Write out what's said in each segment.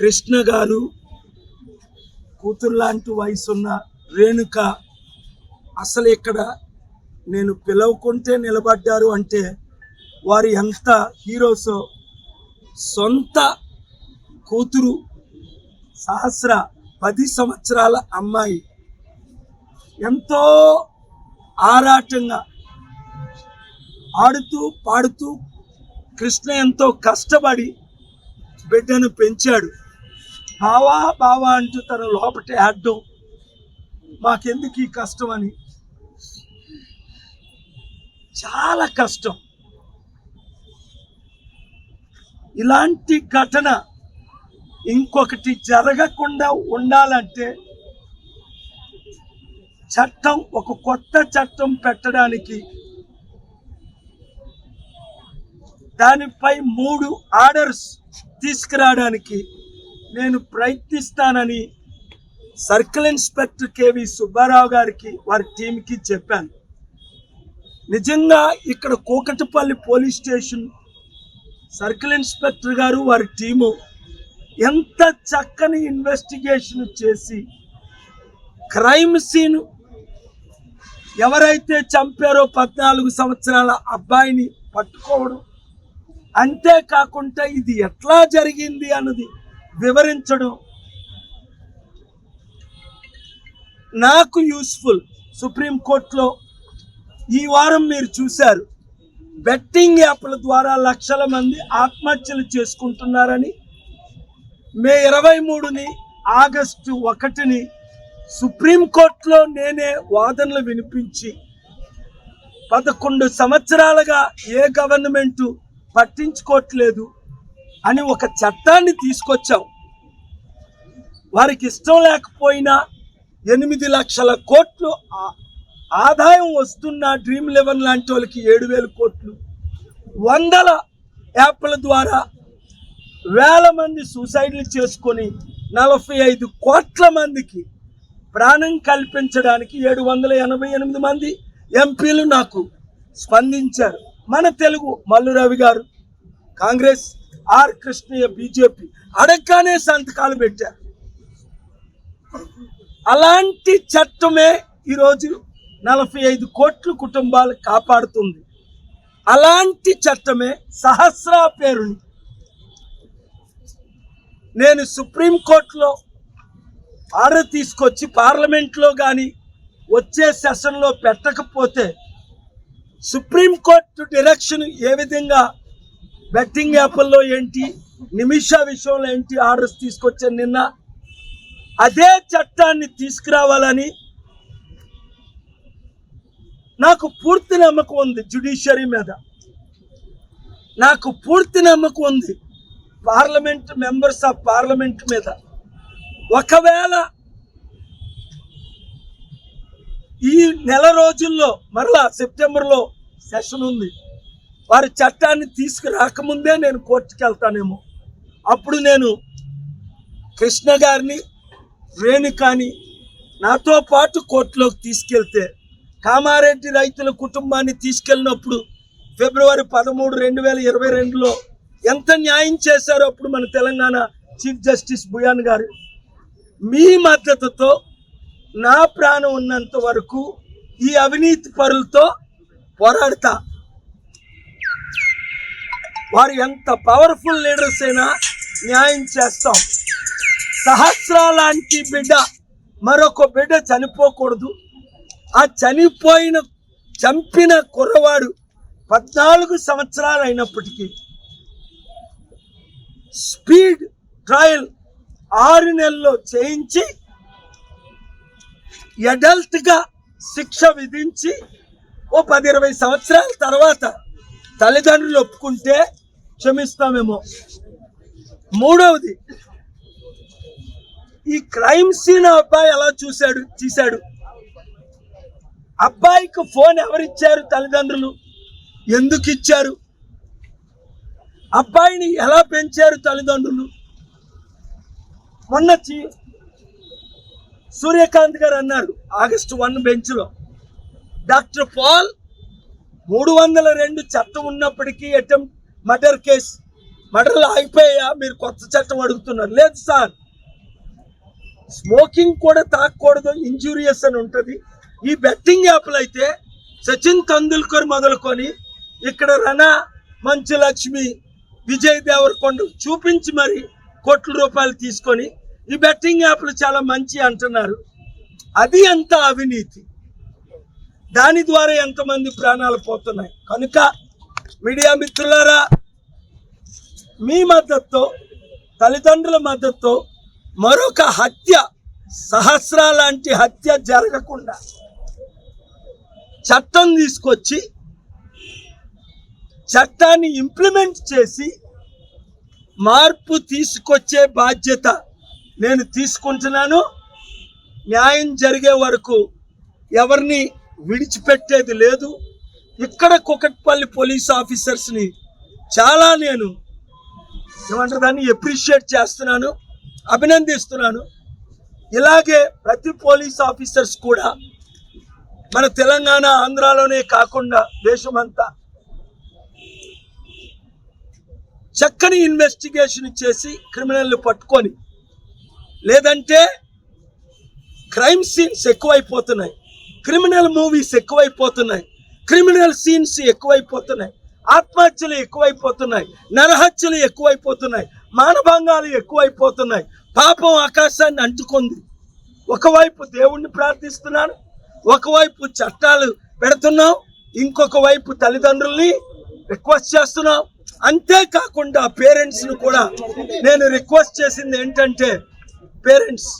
కృష్ణ గారు కూతురు లాంటి వయసున్న రేణుక అసలు ఇక్కడ నేను పిలవకుంటే నిలబడ్డారు అంటే వారు ఎంత హీరోసో? సొంత కూతురు సహస్ర పది సంవత్సరాల అమ్మాయి. ఎంతో ఆరాటంగా ఆడుతూ పాడుతూ కృష్ణ ఎంతో కష్టపడి బిడ్డను పెంచాడు. బావా బావా అంటూ తన లోపటే ఆడడం మాకెందుకు ఈ కష్టం అని చాలా కష్టం. ఇలాంటి ఘటన ఇంకొకటి జరగకుండా ఉండాలంటే చట్టం ఒక కొత్త చట్టం పెట్టడానికి దానిపై మూడు ఆర్డర్స్ తీసుకురావడానికి నేను ప్రయత్నిస్తానని సర్కిల్ ఇన్స్పెక్టర్ కేవి సుబ్బారావు గారికి వారి టీంకి చెప్పాను. నిజంగా ఇక్కడ Kukatpally police station circle inspector గారు వారి టీము ఎంత చక్కని ఇన్వెస్టిగేషన్ చేసి క్రైమ్ సీన్ ఎవరైతే చంపారో పద్నాలుగు సంవత్సరాల అబ్బాయిని పట్టుకోవడం అంతేకాకుండా ఇది ఎట్లా జరిగింది అన్నది వివరించడం. నాకు యూస్ఫుల్ సుప్రీంకోర్టులో ఈ వారం మీరు చూశారు. బెట్టింగ్ యాప్ల ద్వారా లక్షల మంది ఆత్మహత్యలు చేసుకుంటున్నారని మే ఇరవై మూడుని ఆగస్టు ఒకటిని సుప్రీంకోర్టులో నేనే వాదనలు వినిపించి పదకొండు సంవత్సరాలుగా ఏ గవర్నమెంటు పట్టించుకోవట్లేదు అని ఒక చట్టాన్ని తీసుకొచ్చాం. వారికి ఇష్టం లేకపోయినా ఎనిమిది లక్షల కోట్లు ఆదాయం వస్తున్న డ్రీమ్ లెవెన్ లాంటి వాళ్ళకి ఏడు వేల కోట్లు. వందల యాప్ల ద్వారా వేల మంది సూసైడ్లు చేసుకొని నలభై ఐదు కోట్ల మందికి ప్రాణం కల్పించడానికి ఏడు వందల ఎనభై ఎనిమిది మంది ఎంపీలు నాకు స్పందించారు. మన తెలుగు మల్లు రవి గారు కాంగ్రెస్ ఆర్ కృష్ణయ్య బీజేపీ అడగ్గానే సంతకాలు పెట్టారు. అలాంటి చట్టమే ఈరోజు నలభై ఐదు కోట్ల కుటుంబాలు కాపాడుతుంది. అలాంటి చట్టమే సహస్రా పేరుని. నేను సుప్రీంకోర్టులో ఆర్డర్ తీసుకొచ్చి పార్లమెంట్లో కానీ వచ్చే సెషన్లో పెట్టకపోతే సుప్రీంకోర్టు డైరెక్షన్ ఏ విధంగా బెట్టింగ్ యాప్ల్లో ఏంటి నిమిష విషయంలో ఏంటి ఆర్డర్స్ తీసుకొచ్చాను నిన్న అదే చట్టాన్ని తీసుకురావాలని నాకు పూర్తి నమ్మకం ఉంది జ్యుడిషియరీ మీద. నాకు పూర్తి నమ్మకం ఉంది పార్లమెంట్ మెంబర్స్ ఆఫ్ పార్లమెంట్ మీద. ఒకవేళ ఈ నెల రోజుల్లో మరలా సెప్టెంబర్లో సెషన్ ఉంది. వారి చట్టాన్ని తీసుకురాకముందే నేను కోర్టుకు వెళ్తానేమో అప్పుడు నేను కృష్ణ గారిని రేణుకాని నాతో పాటు కోర్టులోకి తీసుకెళ్తే కామారెడ్డి రైతుల కుటుంబాన్ని తీసుకెళ్ళినప్పుడు ఫిబ్రవరి పదమూడు రెండు వేల ఇరవై రెండులో ఎంత న్యాయం చేశారో అప్పుడు మన తెలంగాణ చీఫ్ జస్టిస్ బుయాన్ గారు. మీ మద్దతుతో నా ప్రాణం ఉన్నంత వరకు ఈ అవినీతి పరులతో పోరాడతా. వారు ఎంత పవర్ఫుల్ లీడర్స్ అయినా న్యాయం చేస్తాం. సహస్రా లాంటి బిడ్డ మరొక బిడ్డ చనిపోకూడదు. ఆ చనిపోయిన చంపిన కుర్రవాడు పద్నాలుగు సంవత్సరాలు అయినప్పటికీ స్పీడ్ ట్రయల్ ఆరు నెలల్లో చేయించి అడల్ట్గా శిక్ష విధించి ఓ పది ఇరవై సంవత్సరాల తర్వాత తల్లిదండ్రులు ఒప్పుకుంటే క్షమిస్తామేమో. మూడవది ఈ క్రైమ్ సీన్ అబ్బాయి ఎలా చూశాడు? తీశాడు. అబ్బాయికి ఫోన్ ఎవరిచ్చారు తల్లిదండ్రులు? ఎందుకు ఇచ్చారు? అబ్బాయిని ఎలా పెంచారు తల్లిదండ్రులు? మొన్న చి- సూర్యకాంత్ గారు అన్నారు ఆగస్టు వన్ బెంచ్లో. డాక్టర్ పాల్ మూడు వందల రెండు చట్టం ఉన్నప్పటికీ అటెంప్ట్ మర్డర్ కేసు. మటర్లు ఆగిపోయా మీరు కొత్త చట్టం అడుగుతున్నారు. లేదు సార్. స్మోకింగ్ కూడా తాగకూడదు ఇంజూరియస్ అని ఉంటుంది. ఈ బెట్టింగ్ యాప్లు అయితే సచిన్ తెందుల్కర్ మొదలుకొని ఇక్కడ రణ మంచు లక్ష్మి విజయ్ దేవరకొండ చూపించి మరి కోట్ల రూపాయలు తీసుకొని ఈ బెట్టింగ్ యాప్లు చాలా మంచి అంటున్నారు. అది ఎంత అవినీతి? దాని ద్వారా ఎంతమంది ప్రాణాలు పోతున్నాయి? కనుక మీడియా మిత్రులారా మీ మద్దతుతో తల్లిదండ్రుల మద్దతుతో మరొక హత్య సహస్ర లాంటి హత్య జరగకుండా చట్టం తీసుకొచ్చి చట్టాన్ని ఇంప్లిమెంట్ చేసి మార్పు తీసుకొచ్చే బాధ్యత నేను తీసుకుంటున్నాను. న్యాయం జరిగే వరకు ఎవరిని విడిచిపెట్టేది లేదు. ఇక్కడ కుకట్పల్లి పోలీస్ ఆఫీసర్స్ని చాలా నేను ఏమంటారు దాన్ని ఎప్రిషియేట్ చేస్తున్నాను. అభినందిస్తున్నాను. ఇలాగే ప్రతి పోలీస్ ఆఫీసర్స్ కూడా మన తెలంగాణ ఆంధ్రాలోనే కాకుండా దేశమంతా చక్కని ఇన్వెస్టిగేషన్ చేసి క్రిమినల్ని పట్టుకొని లేదంటే క్రైమ్ సీన్స్ ఎక్కువైపోతున్నాయి. క్రిమినల్ మూవీస్ ఎక్కువైపోతున్నాయి. క్రిమినల్ సీన్స్ ఎక్కువైపోతున్నాయి. ఆత్మహత్యలు ఎక్కువైపోతున్నాయి. నరహత్యలు ఎక్కువైపోతున్నాయి. మానభంగాలు ఎక్కువైపోతున్నాయి. పాపం ఆకాశాన్ని అంటుకుంది. ఒకవైపు దేవుణ్ణి ప్రార్థిస్తున్నాను ఒకవైపు చట్టాలు పెడుతున్నాం ఇంకొక వైపు తల్లిదండ్రుల్ని రిక్వెస్ట్ చేస్తున్నాం. అంతేకాకుండా పేరెంట్స్ని కూడా నేను రిక్వెస్ట్ చేసింది ఏంటంటే పేరెంట్స్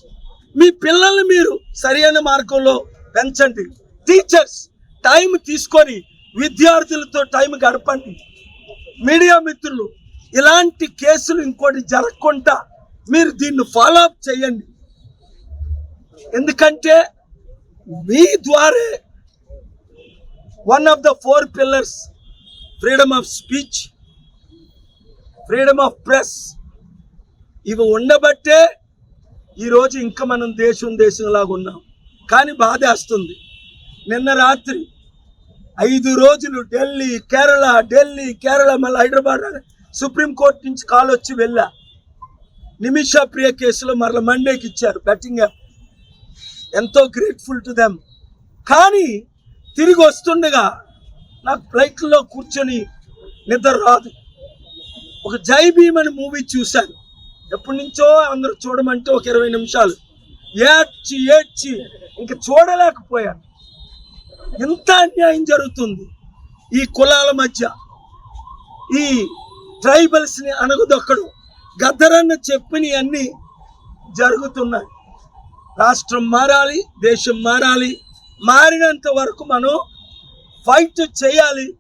మీ పిల్లల్ని మీరు సరైన మార్గంలో పెంచండి. టీచర్స్ టైం తీసుకొని విద్యార్థులతో టైం గడపండి. మీడియా మిత్రులు ఇలాంటి కేసులు ఇంకోటి జరగకుండా మీరు దీన్ని ఫాలో అప్ చేయండి. ఎందుకంటే మీ ద్వారే one of the four pillars freedom of speech freedom of press ఇవి ఉండబట్టే ఈరోజు ఇంకా మనం దేశం దేశంలాగా ఉన్నాం. కానీ బాధేస్తుంది నిన్న రాత్రి ఐదు రోజులు ఢిల్లీ కేరళ ఢిల్లీ కేరళ మళ్ళీ హైదరాబాద్ సుప్రీంకోర్టు నుంచి కాల్ వచ్చి వెళ్ళా. నిమిషా ప్రియ కేసులో మరల మండేకి ఇచ్చారు బెట్టింగ్ ఎంతో గ్రేట్ఫుల్ టు దెమ్ కానీ తిరిగి వస్తుండగా నాకు ఫ్లైట్లో కూర్చొని నిద్ర రాదు. ఒక జై భీమ్ అని మూవీ చూశాను. ఎప్పటి నుంచో అందరూ చూడమంటే ఒక ఇరవై నిమిషాలు. ఏడ్చి ఏడ్చి ఇంక చూడలేకపోయాను. ఎంత అన్యాయం జరుగుతుంది ఈ కులాల మధ్య? ఈ ట్రైబల్స్ని అణగదొక్కడు. గద్దరన్న చెప్పిన అన్నీ జరుగుతున్నాయి. రాష్ట్రం మారాలి దేశం మారాలి. మారినంత వరకు మనం ఫైట్ చేయాలి.